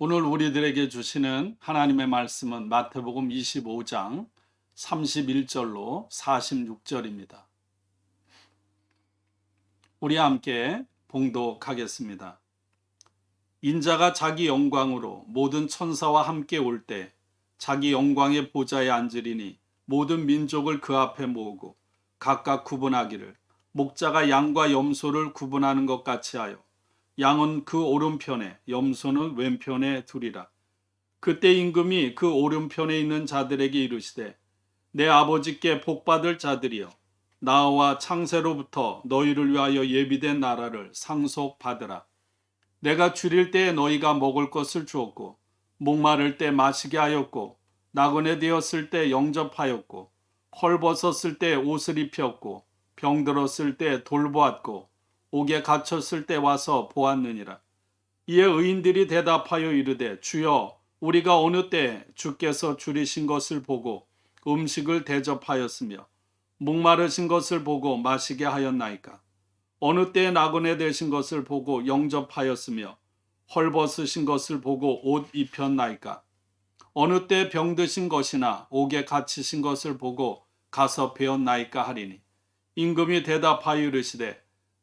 오늘 우리들에게 주시는 하나님의 말씀은 마태복음 25장 31절로 46절입니다. 우리 함께 봉독하겠습니다. 인자가 자기 영광으로 모든 천사와 함께 올 때 자기 영광의 보좌에 앉으리니 모든 민족을 그 앞에 모으고 각각 구분하기를 목자가 양과 염소를 구분하는 것 같이 하여 양은 그 오른편에 염소는 왼편에 두리라. 그때 임금이 그 오른편에 있는 자들에게 이르시되 내 아버지께 복받을 자들이여 나와 창세로부터 너희를 위하여 예비된 나라를 상속받으라. 내가 줄일 때에 너희가 먹을 것을 주었고 목마를 때 마시게 하였고 나그네 되었을 때 영접하였고 헐벗었을 때 옷을 입혔고 병들었을 때 돌보았고 옥에 갇혔을 때 와서 보았느니라. 이에 의인들이 대답하여 이르되 주여 우리가 어느 때 주께서 줄이신 것을 보고 음식을 대접하였으며 목마르신 것을 보고 마시게 하였나이까? 어느 때 나그네 되신 것을 보고 영접하였으며 헐벗으신 것을 보고 옷 입혔나이까? 어느 때 병드신 것이나 옥에 갇히신 것을 보고 가서 배웠나이까 하리니? 임금이 대답하여 이르시되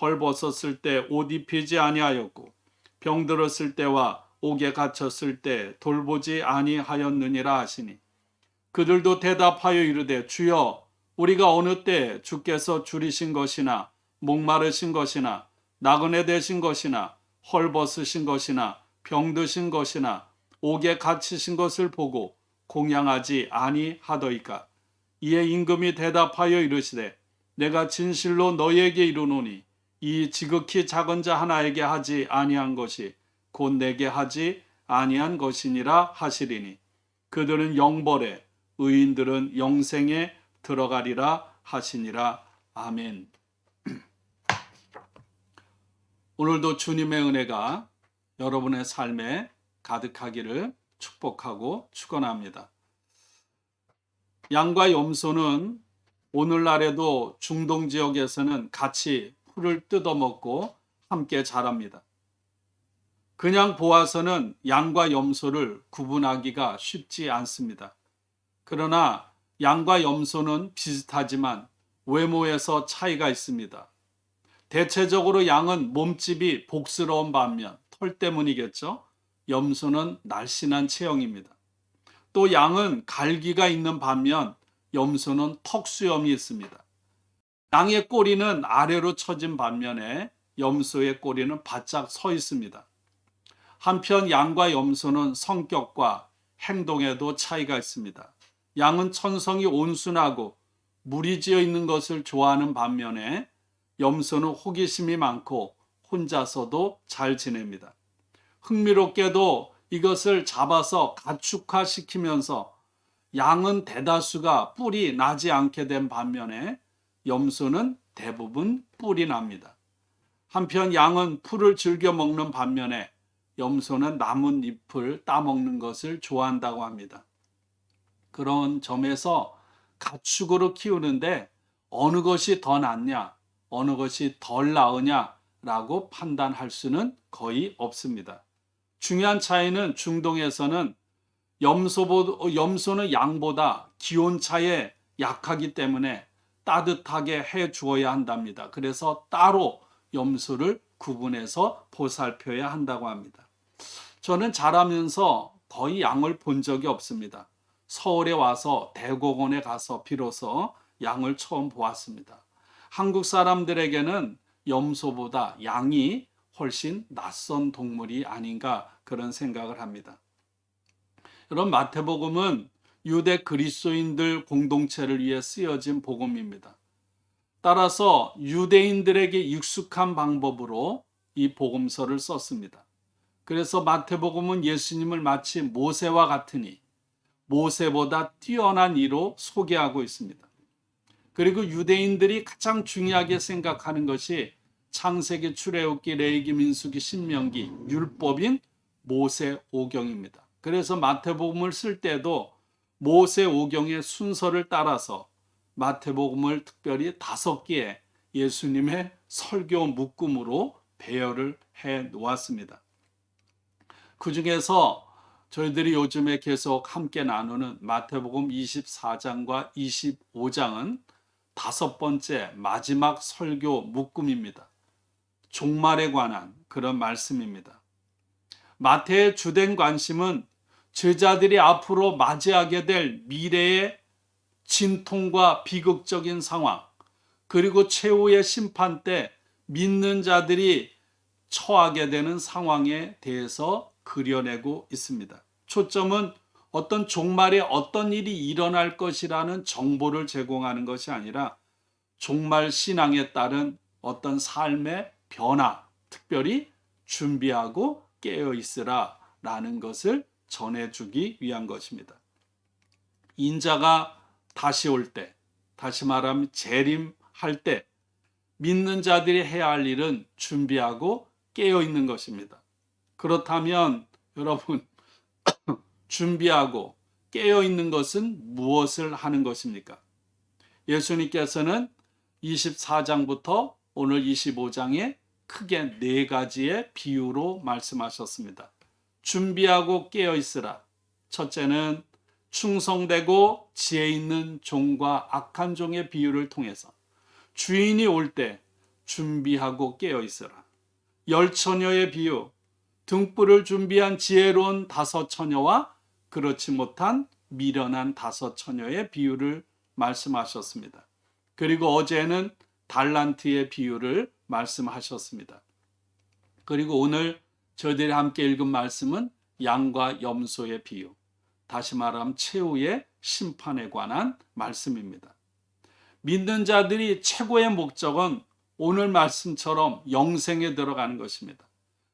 헐벗었을 때 옷 입히지 아니하였고 병들었을 때와 옥에 갇혔을 때 돌보지 아니하였느니라 하시니 그들도 대답하여 이르되 주여 우리가 어느 때 주께서 줄이신 것이나 목마르신 것이나 나그네 되신 것이나 헐벗으신 것이나 병드신 것이나 옥에 갇히신 것을 보고 공양하지 아니하더이까? 이에 임금이 대답하여 이르시되 내가 진실로 너희에게 이르노니 이 지극히 작은 자 하나에게 하지 아니한 것이 곧 내게 하지 아니한 것이니라 하시리니 그들은 영벌에 의인들은 영생에 들어가리라 하시니라 아멘. 오늘도 주님의 은혜가 여러분의 삶에 가득하기를 축복하고 축원합니다. 양과 염소는 오늘날에도 중동 지역에서는 같이 풀을 뜯어먹고 함께 자랍니다. 그냥 보아서는 양과 염소를 구분하기가 쉽지 않습니다. 그러나 양과 염소는 비슷하지만 외모에서 차이가 있습니다. 대체적으로 양은 몸집이 복스러운 반면 털 때문이겠죠. 염소는 날씬한 체형입니다. 또 양은 갈기가 있는 반면 염소는 턱수염이 있습니다. 양의 꼬리는 아래로 처진 반면에 염소의 꼬리는 바짝 서 있습니다. 한편 양과 염소는 성격과 행동에도 차이가 있습니다. 양은 천성이 온순하고 무리지어 있는 것을 좋아하는 반면에 염소는 호기심이 많고 혼자서도 잘 지냅니다. 흥미롭게도 이것을 잡아서 가축화시키면서 양은 대다수가 뿔이 나지 않게 된 반면에 염소는 대부분 뿔이 납니다. 한편 양은 풀을 즐겨 먹는 반면에 염소는 남은 잎을 따먹는 것을 좋아한다고 합니다. 그런 점에서 가축으로 키우는데 어느 것이 더 낫냐, 어느 것이 덜 나으냐라고 판단할 수는 거의 없습니다. 중요한 차이는 중동에서는 염소보, 염소는 양보다 기온 차에 약하기 때문에 따뜻하게 해 주어야 한답니다. 그래서 따로 염소를 구분해서 보살펴야 한다고 합니다. 저는 자라면서 거의 양을 본 적이 없습니다. 서울에 와서 대공원에 가서 비로소 양을 처음 보았습니다. 한국 사람들에게는 염소보다 양이 훨씬 낯선 동물이 아닌가 그런 생각을 합니다. 여러분 마태복음은 유대 그리스도인들 공동체를 위해 쓰여진 복음입니다. 따라서 유대인들에게 익숙한 방법으로 이 복음서를 썼습니다. 그래서 마태복음은 예수님을 마치 모세와 같으니 모세보다 뛰어난 이로 소개하고 있습니다. 그리고 유대인들이 가장 중요하게 생각하는 것이 창세기, 출애굽기, 레위기, 민수기, 신명기 율법인 모세 오경입니다. 그래서 마태복음을 쓸 때도 모세 오경의 순서를 따라서 마태복음을 특별히 다섯 개의 예수님의 설교 묶음으로 배열을 해 놓았습니다. 그 중에서 저희들이 요즘에 계속 함께 나누는 마태복음 24장과 25장은 다섯 번째 마지막 설교 묶음입니다. 종말에 관한 그런 말씀입니다. 마태의 주된 관심은 제자들이 앞으로 맞이하게 될 미래의 진통과 비극적인 상황, 그리고 최후의 심판 때 믿는 자들이 처하게 되는 상황에 대해서 그려내고 있습니다. 초점은 어떤 종말에 어떤 일이 일어날 것이라는 정보를 제공하는 것이 아니라 종말 신앙에 따른 어떤 삶의 변화, 특별히 준비하고 깨어 있으라 라는 것을 전해주기 위한 것입니다. 인자가 다시 올 때, 다시 말하면 재림할 때, 믿는 자들이 해야 할 일은 준비하고 깨어 있는 것입니다. 그렇다면 여러분, 준비하고 깨어 있는 것은 무엇을 하는 것입니까? 예수님께서는 24장부터 오늘 25장에 크게 네 가지의 비유로 말씀하셨습니다. 준비하고 깨어 있으라. 첫째는 충성되고 지혜 있는 종과 악한 종의 비유를 통해서 주인이 올 때 준비하고 깨어 있으라. 열 처녀의 비유, 등불을 준비한 지혜로운 다섯 처녀와 그렇지 못한 미련한 다섯 처녀의 비유를 말씀하셨습니다. 그리고 어제는 달란트의 비유를 말씀하셨습니다. 그리고 오늘 저희들이 함께 읽은 말씀은 양과 염소의 비유, 다시 말하면 최후의 심판에 관한 말씀입니다. 믿는 자들이 최고의 목적은 오늘 말씀처럼 영생에 들어가는 것입니다.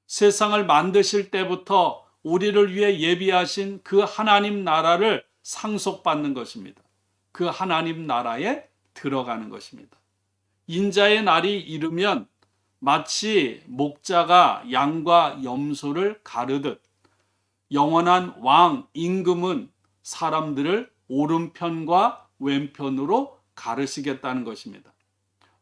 세상을 만드실 때부터 우리를 위해 예비하신 그 하나님 나라를 상속받는 것입니다. 그 하나님 나라에 들어가는 것입니다. 인자의 날이 이르면 마치 목자가 양과 염소를 가르듯 영원한 왕 임금은 사람들을 오른편과 왼편으로 가르시겠다는 것입니다.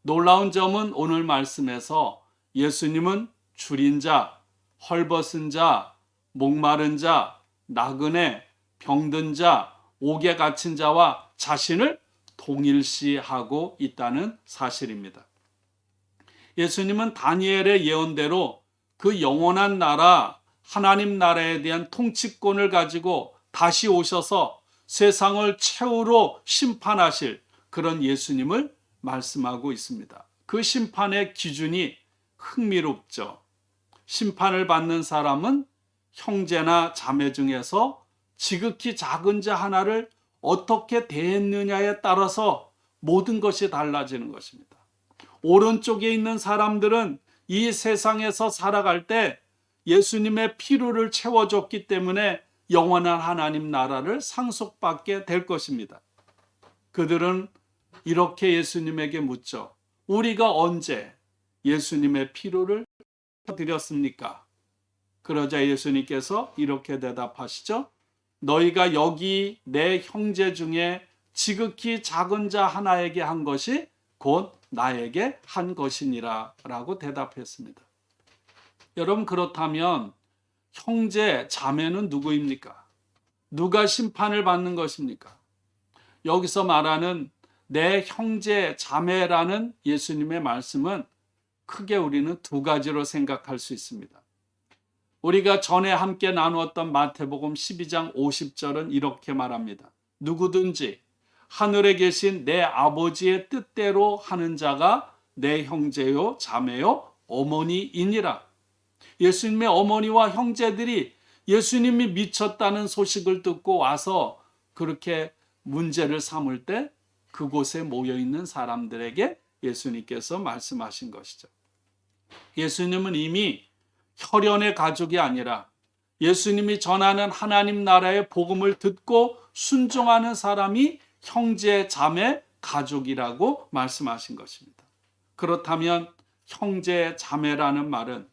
놀라운 점은 오늘 말씀에서 예수님은 줄인 자, 헐벗은 자, 목마른 자, 나그네, 병든 자, 옥에 갇힌 자와 자신을 동일시하고 있다는 사실입니다. 예수님은 다니엘의 예언대로 그 영원한 나라, 하나님 나라에 대한 통치권을 가지고 다시 오셔서 세상을 최후로 심판하실 그런 예수님을 말씀하고 있습니다. 그 심판의 기준이 흥미롭죠. 심판을 받는 사람은 형제나 자매 중에서 지극히 작은 자 하나를 어떻게 대했느냐에 따라서 모든 것이 달라지는 것입니다. 오른쪽에 있는 사람들은 이 세상에서 살아갈 때 예수님의 피로를 채워줬기 때문에 영원한 하나님 나라를 상속받게 될 것입니다. 그들은 이렇게 예수님에게 묻죠. 우리가 언제 예수님의 피로를 드렸습니까? 그러자 예수님께서 이렇게 대답하시죠. 너희가 여기 내 형제 중에 지극히 작은 자 하나에게 한 것이 곧 나에게 한 것이니라 라고 대답했습니다. 여러분 그렇다면 형제 자매는 누구입니까? 누가 심판을 받는 것입니까? 여기서 말하는 내 형제 자매라는 예수님의 말씀은 크게 우리는 두 가지로 생각할 수 있습니다. 우리가 전에 함께 나누었던 마태복음 12장 50절은 이렇게 말합니다. 누구든지 하늘에 계신 내 아버지의 뜻대로 하는 자가 내 형제요, 자매요, 어머니이니라. 예수님의 어머니와 형제들이 예수님이 미쳤다는 소식을 듣고 와서 그렇게 문제를 삼을 때 그곳에 모여 있는 사람들에게 예수님께서 말씀하신 것이죠. 예수님은 이미 혈연의 가족이 아니라 예수님이 전하는 하나님 나라의 복음을 듣고 순종하는 사람이 형제, 자매, 가족이라고 말씀하신 것입니다. 그렇다면 형제, 자매라는 말은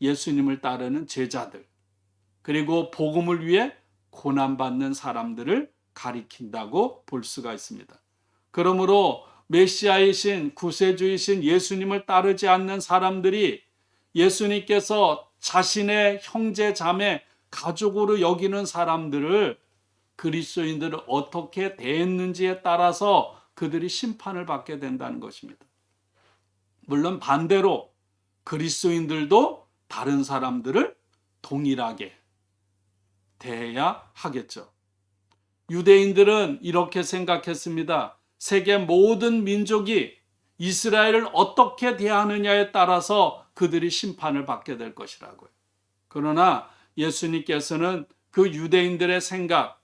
예수님을 따르는 제자들, 그리고 복음을 위해 고난받는 사람들을 가리킨다고 볼 수가 있습니다. 그러므로 메시아이신 구세주이신 예수님을 따르지 않는 사람들이 예수님께서 자신의 형제 자매 가족으로 여기는 사람들을 그리스도인들을 어떻게 대했는지에 따라서 그들이 심판을 받게 된다는 것입니다. 물론 반대로 그리스도인들도 다른 사람들을 동일하게 대해야 하겠죠. 유대인들은 이렇게 생각했습니다. 세계 모든 민족이 이스라엘을 어떻게 대하느냐에 따라서 그들이 심판을 받게 될 것이라고요. 그러나 예수님께서는 그 유대인들의 생각,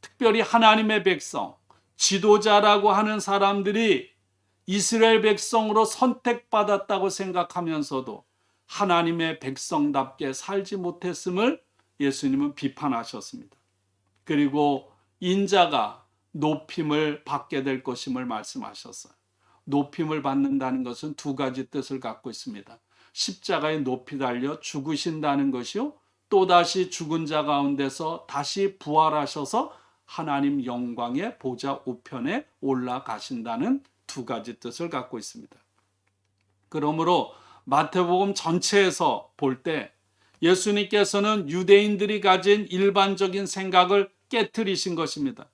특별히 하나님의 백성, 지도자라고 하는 사람들이 이스라엘 백성으로 선택받았다고 생각하면서도 하나님의 백성답게 살지 못했음을 예수님은 비판하셨습니다. 그리고 인자가 높임을 받게 될 것임을 말씀하셨어요. 높임을 받는다는 것은 두 가지 뜻을 갖고 있습니다. 십자가에 높이 달려 죽으신다는 것이요. 또다시 죽은 자 가운데서 다시 부활하셔서 하나님 영광의 보좌 우편에 올라가신다는 두 가지 뜻을 갖고 있습니다. 그러므로 마태복음 전체에서 볼 때 예수님께서는 유대인들이 가진 일반적인 생각을 깨뜨리신 것입니다.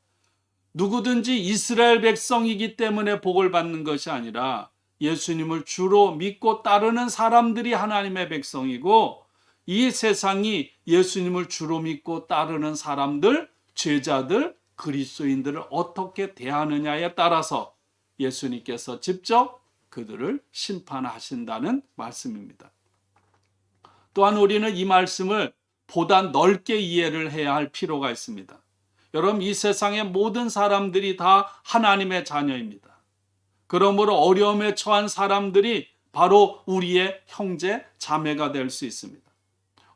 누구든지 이스라엘 백성이기 때문에 복을 받는 것이 아니라 예수님을 주로 믿고 따르는 사람들이 하나님의 백성이고 이 세상이 예수님을 주로 믿고 따르는 사람들, 제자들, 그리스도인들을 어떻게 대하느냐에 따라서 예수님께서 직접 그들을 심판하신다는 말씀입니다. 또한 우리는 이 말씀을 보다 넓게 이해를 해야 할 필요가 있습니다. 여러분, 이 세상의 모든 사람들이 다 하나님의 자녀입니다. 그러므로 어려움에 처한 사람들이 바로 우리의 형제, 자매가 될 수 있습니다.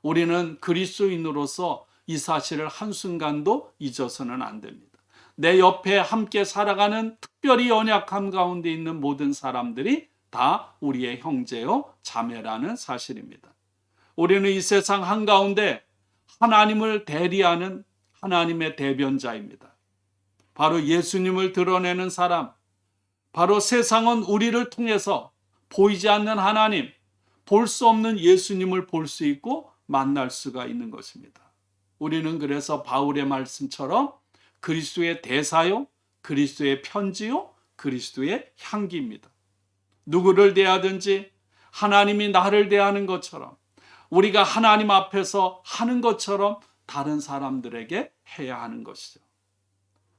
우리는 그리스도인으로서 이 사실을 한순간도 잊어서는 안 됩니다. 내 옆에 함께 살아가는 특별히 연약함 가운데 있는 모든 사람들이 다 우리의 형제요, 자매라는 사실입니다. 우리는 이 세상 한가운데 하나님을 대리하는 하나님의 대변자입니다. 바로 예수님을 드러내는 사람, 바로 세상은 우리를 통해서 보이지 않는 하나님, 볼 수 없는 예수님을 볼 수 있고 만날 수가 있는 것입니다. 우리는 그래서 바울의 말씀처럼 그리스도의 대사요, 그리스도의 편지요, 그리스도의 향기입니다. 누구를 대하든지 하나님이 나를 대하는 것처럼 우리가 하나님 앞에서 하는 것처럼 다른 사람들에게 해야 하는 것이죠.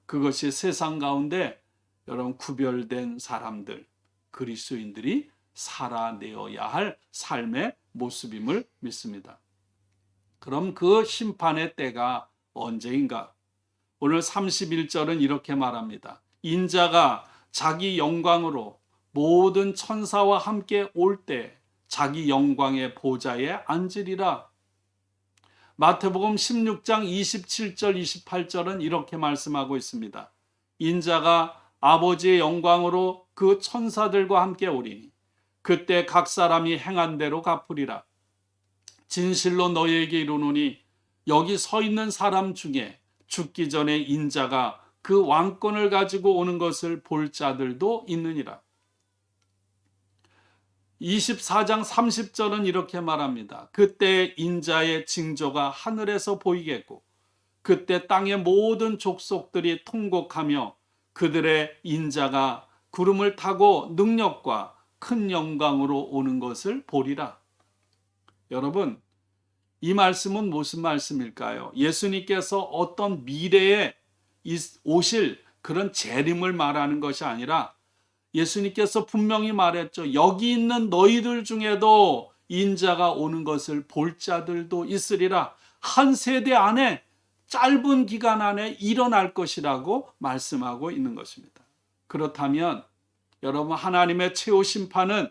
그것이 세상 가운데 여러분 구별된 사람들, 그리스도인들이 살아내어야 할 삶의 모습임을 믿습니다. 그럼 그 심판의 때가 언제인가? 오늘 31절은 이렇게 말합니다. 인자가 자기 영광으로 모든 천사와 함께 올 때 자기 영광의 보좌에 앉으리라. 마태복음 16장 27절 28절은 이렇게 말씀하고 있습니다. 인자가 아버지의 영광으로 그 천사들과 함께 오리니 그때 각 사람이 행한 대로 갚으리라. 진실로 너희에게 이르노니 여기 서 있는 사람 중에 죽기 전에 인자가 그 왕권을 가지고 오는 것을 볼 자들도 있느니라. 24장 30절은 이렇게 말합니다. 그때 인자의 징조가 하늘에서 보이겠고 그때 땅의 모든 족속들이 통곡하며 그들의 인자가 구름을 타고 능력과 큰 영광으로 오는 것을 보리라. 여러분, 이 말씀은 무슨 말씀일까요? 예수님께서 어떤 미래에 오실 그런 재림을 말하는 것이 아니라 예수님께서 분명히 말했죠. 여기 있는 너희들 중에도 인자가 오는 것을 볼 자들도 있으리라. 한 세대 안에 짧은 기간 안에 일어날 것이라고 말씀하고 있는 것입니다. 그렇다면 여러분 하나님의 최후 심판은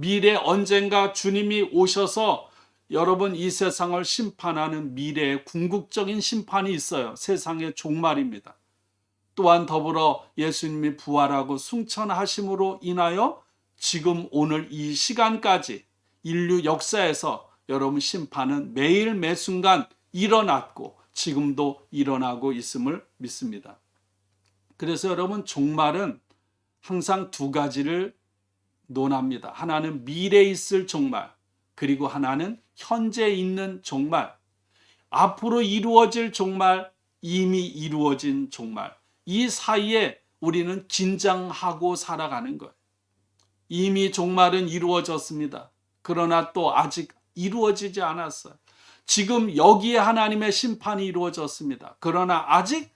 미래 언젠가 주님이 오셔서 여러분 이 세상을 심판하는 미래의 궁극적인 심판이 있어요. 세상의 종말입니다. 또한 더불어 예수님이 부활하고 승천하심으로 인하여 지금 오늘 이 시간까지 인류 역사에서 여러분 심판은 매일 매 순간 일어났고 지금도 일어나고 있음을 믿습니다. 그래서 여러분 종말은 항상 두 가지를 논합니다. 하나는 미래에 있을 종말, 그리고 하나는 현재 있는 종말, 앞으로 이루어질 종말, 이미 이루어진 종말. 이 사이에 우리는 긴장하고 살아가는 거예요. 이미 종말은 이루어졌습니다. 그러나 또 아직 이루어지지 않았어요. 지금 여기에 하나님의 심판이 이루어졌습니다. 그러나 아직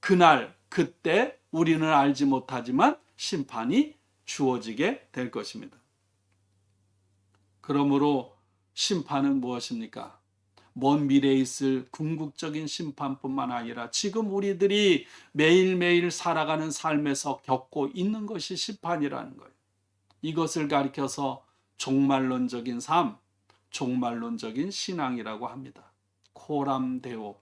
그날, 그때 우리는 알지 못하지만 심판이 주어지게 될 것입니다. 그러므로 심판은 무엇입니까? 먼 미래에 있을 궁극적인 심판뿐만 아니라 지금 우리들이 매일매일 살아가는 삶에서 겪고 있는 것이 심판이라는 거예요. 이것을 가리켜서 종말론적인 삶, 종말론적인 신앙이라고 합니다. 코람데오,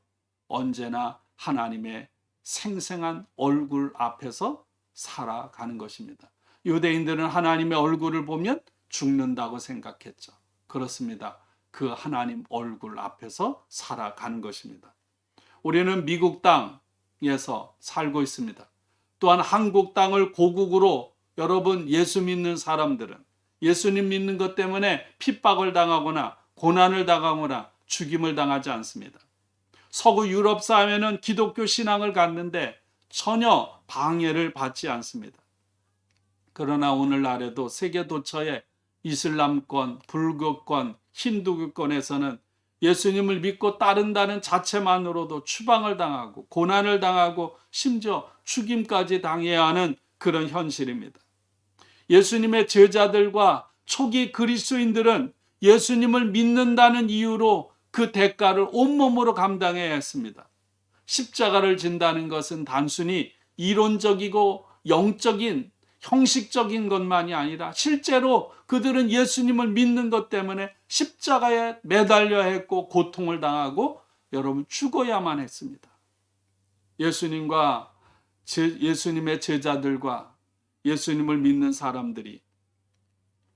언제나 하나님의 생생한 얼굴 앞에서 살아가는 것입니다. 유대인들은 하나님의 얼굴을 보면 죽는다고 생각했죠. 그렇습니다. 그 하나님 얼굴 앞에서 살아가는 것입니다. 우리는 미국 땅에서 살고 있습니다. 또한 한국 땅을 고국으로 여러분 예수 믿는 사람들은 예수님 믿는 것 때문에 핍박을 당하거나 고난을 당하거나 죽임을 당하지 않습니다. 서구 유럽 사회는 기독교 신앙을 갖는데 전혀 방해를 받지 않습니다. 그러나 오늘날에도 세계 도처에 이슬람권, 불교권, 힌두교권에서는 예수님을 믿고 따른다는 자체만으로도 추방을 당하고 고난을 당하고 심지어 죽임까지 당해야 하는 그런 현실입니다. 예수님의 제자들과 초기 그리스도인들은 예수님을 믿는다는 이유로 그 대가를 온몸으로 감당해야 했습니다. 십자가를 진다는 것은 단순히 이론적이고 영적인 형식적인 것만이 아니라 실제로 그들은 예수님을 믿는 것 때문에 십자가에 매달려 했고 고통을 당하고 여러분 죽어야만 했습니다. 예수님과 제, 예수님의 제자들과 예수님을 믿는 사람들이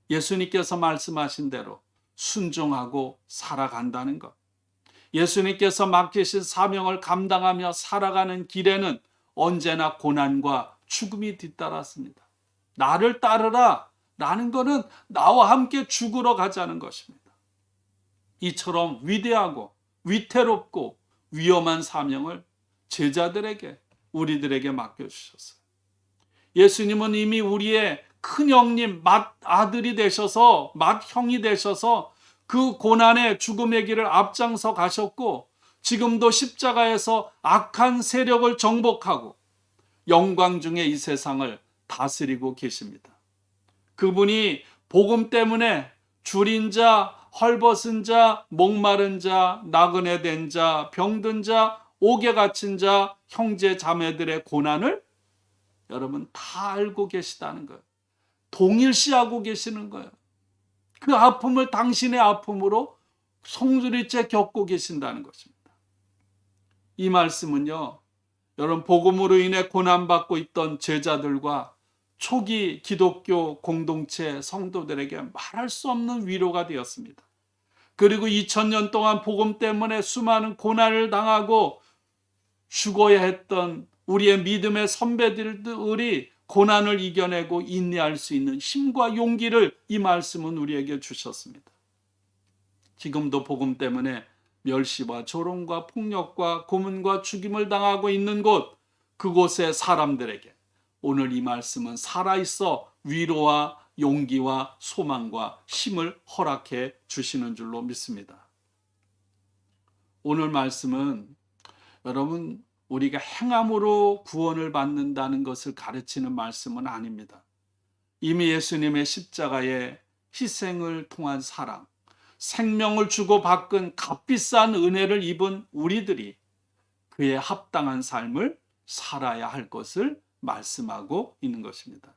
예수님께서 말씀하신 대로 순종하고 살아간다는 것. 예수님께서 맡기신 사명을 감당하며 살아가는 길에는 언제나 고난과 죽음이 뒤따랐습니다. 나를 따르라 라는 것은 나와 함께 죽으러 가자는 것입니다. 이처럼 위대하고 위태롭고 위험한 사명을 제자들에게 우리들에게 맡겨주셨어요. 예수님은 이미 우리의 큰 형님, 맏 아들이 되셔서, 맏 형이 되셔서 그 고난의 죽음의 길을 앞장서 가셨고, 지금도 십자가에서 악한 세력을 정복하고 영광 중에 이 세상을 다스리고 계십니다. 그분이 복음 때문에 줄인 자, 헐벗은 자, 목마른 자, 나그네 된 자, 병든 자, 옥에 갇힌 자, 형제 자매들의 고난을 여러분 다 알고 계시다는 거예요. 동일시하고 계시는 거예요. 그 아픔을 당신의 아픔으로 송두리째 겪고 계신다는 것입니다. 이 말씀은요, 여러분 복음으로 인해 고난받고 있던 제자들과 초기 기독교 공동체 성도들에게 말할 수 없는 위로가 되었습니다. 그리고 2000년 동안 복음 때문에 수많은 고난을 당하고 죽어야 했던 우리의 믿음의 선배들이 고난을 이겨내고 인내할 수 있는 힘과 용기를 이 말씀은 우리에게 주셨습니다. 지금도 복음 때문에 멸시와 조롱과 폭력과 고문과 죽임을 당하고 있는 곳 그곳의 사람들에게 오늘 이 말씀은 살아있어 위로와 용기와 소망과 힘을 허락해 주시는 줄로 믿습니다. 오늘 말씀은 여러분 우리가 행함으로 구원을 받는다는 것을 가르치는 말씀은 아닙니다. 이미 예수님의 십자가의 희생을 통한 사랑, 생명을 주고 바꾼 값비싼 은혜를 입은 우리들이 그에 합당한 삶을 살아야 할 것을 말씀하고 있는 것입니다.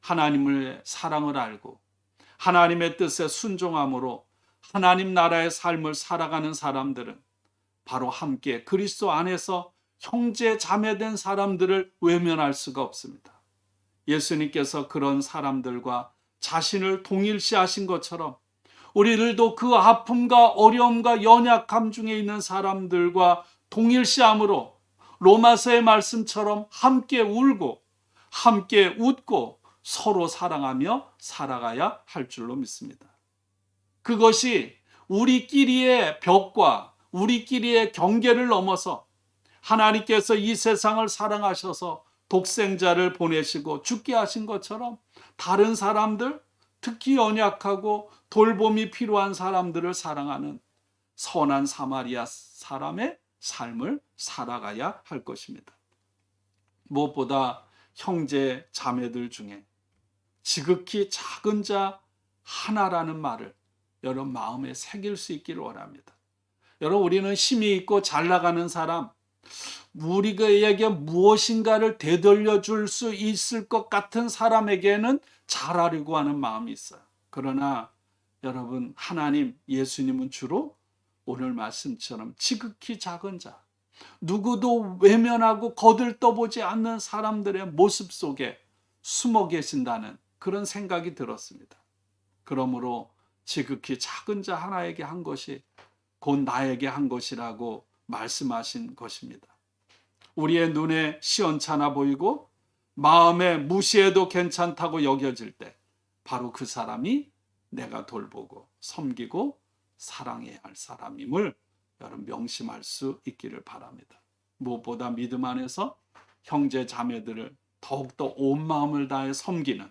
하나님의 사랑을 알고 하나님의 뜻에 순종함으로 하나님 나라의 삶을 살아가는 사람들은 바로 함께 그리스도 안에서 형제 자매된 사람들을 외면할 수가 없습니다. 예수님께서 그런 사람들과 자신을 동일시하신 것처럼 우리들도 그 아픔과 어려움과 연약함 중에 있는 사람들과 동일시함으로 로마서의 말씀처럼 함께 울고 함께 웃고 서로 사랑하며 살아가야 할 줄로 믿습니다. 그것이 우리끼리의 벽과 우리끼리의 경계를 넘어서 하나님께서 이 세상을 사랑하셔서 독생자를 보내시고 죽게 하신 것처럼 다른 사람들, 특히 연약하고 돌봄이 필요한 사람들을 사랑하는 선한 사마리아 사람의 삶을 살아가야 할 것입니다. 무엇보다 형제 자매들 중에 지극히 작은 자 하나라는 말을 여러분 마음에 새길 수 있기를 원합니다. 여러분 우리는 힘이 있고 잘 나가는 사람 우리에게 무엇인가를 되돌려 줄 수 있을 것 같은 사람에게는 잘하려고 하는 마음이 있어요. 그러나 여러분 하나님 예수님은 주로 오늘 말씀처럼 지극히 작은 자 누구도 외면하고 거들떠보지 않는 사람들의 모습 속에 숨어 계신다는 그런 생각이 들었습니다. 그러므로 지극히 작은 자 하나에게 한 것이 곧 나에게 한 것이라고 말씀하신 것입니다. 우리의 눈에 시원찮아 보이고 마음에 무시해도 괜찮다고 여겨질 때 바로 그 사람이 내가 돌보고 섬기고 사랑해야 할 사람임을 여러분 명심할 수 있기를 바랍니다. 무엇보다 믿음 안에서 형제 자매들을 더욱더 온 마음을 다해 섬기는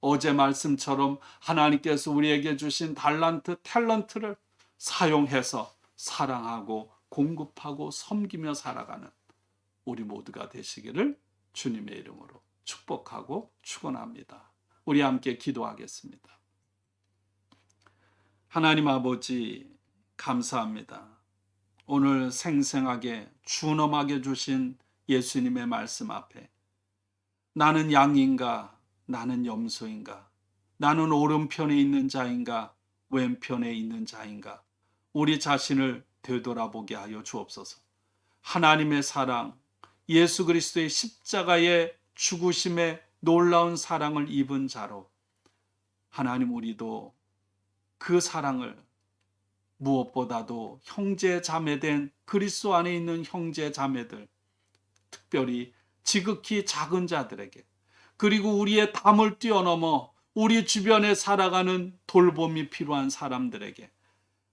어제 말씀처럼 하나님께서 우리에게 주신 달란트, 탤런트를 사용해서 사랑하고 공급하고 섬기며 살아가는 우리 모두가 되시기를 주님의 이름으로 축복하고 축원합니다. 우리 함께 기도하겠습니다. 하나님 아버지 감사합니다. 오늘 생생하게 준엄하게 주신 예수님의 말씀 앞에 나는 양인가 나는 염소인가 나는 오른편에 있는 자인가 왼편에 있는 자인가 우리 자신을 되돌아보게 하여 주옵소서. 하나님의 사랑, 예수 그리스도의 십자가의 죽으심의 놀라운 사랑을 입은 자로 하나님 우리도 그 사랑을 무엇보다도 형제 자매된 그리스도 안에 있는 형제 자매들 특별히 지극히 작은 자들에게 그리고 우리의 담을 뛰어넘어 우리 주변에 살아가는 돌봄이 필요한 사람들에게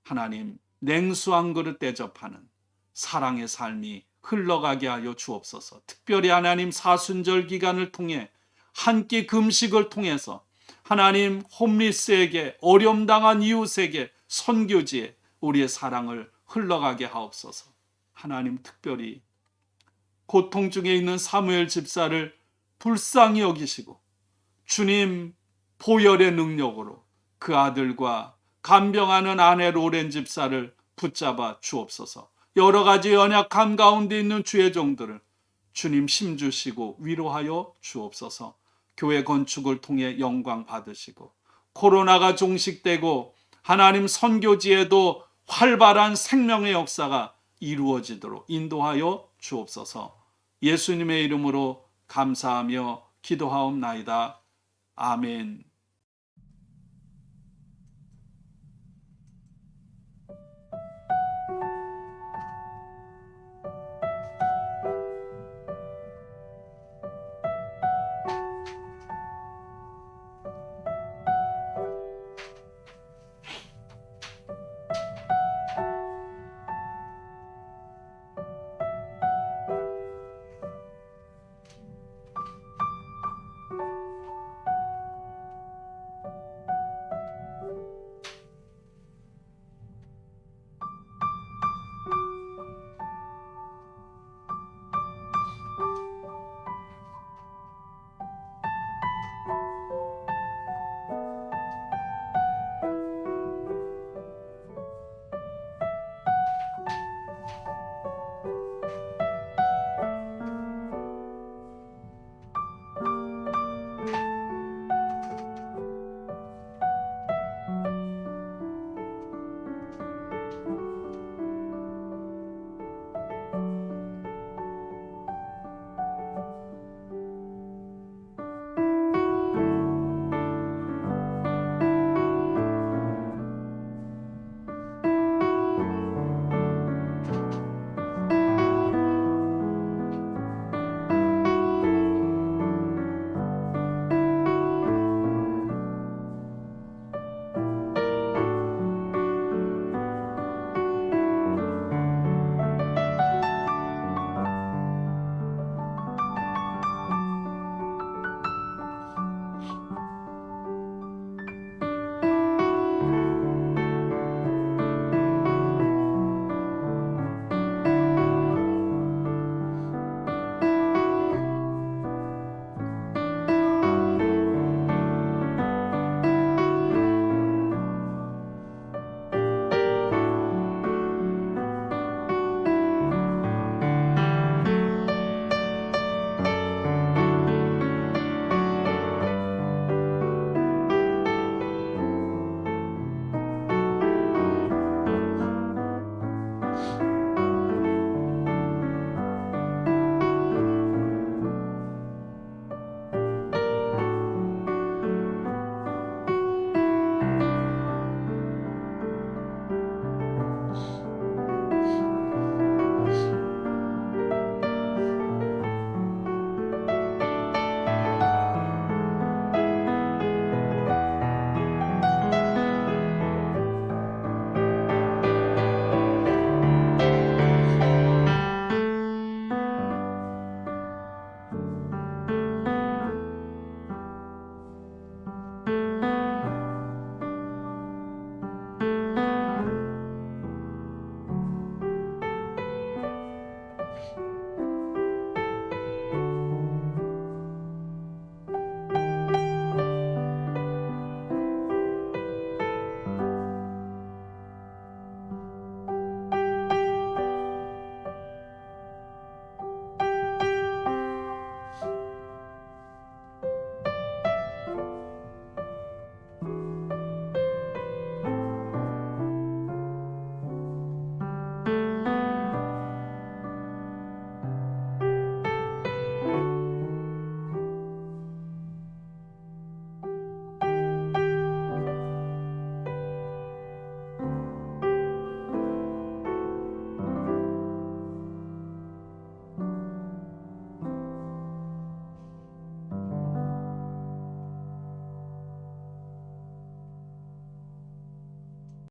하나님 냉수 한 그릇 대접하는 사랑의 삶이 흘러가게 하여 주옵소서. 특별히 하나님 사순절 기간을 통해 한 끼 금식을 통해서 하나님 홈리스에게 어려움 당한 이웃에게 선교지에 우리의 사랑을 흘러가게 하옵소서. 하나님 특별히 고통 중에 있는 사무엘 집사를 불쌍히 여기시고 주님 보혈의 능력으로 그 아들과 간병하는 아내 로렌 집사를 붙잡아 주옵소서. 여러 가지 연약함 가운데 있는 주의 종들을 주님 힘주시고 위로하여 주옵소서. 교회 건축을 통해 영광 받으시고 코로나가 종식되고 하나님 선교지에도 활발한 생명의 역사가 이루어지도록 인도하여 주옵소서. 예수님의 이름으로 감사하며 기도하옵나이다. 아멘.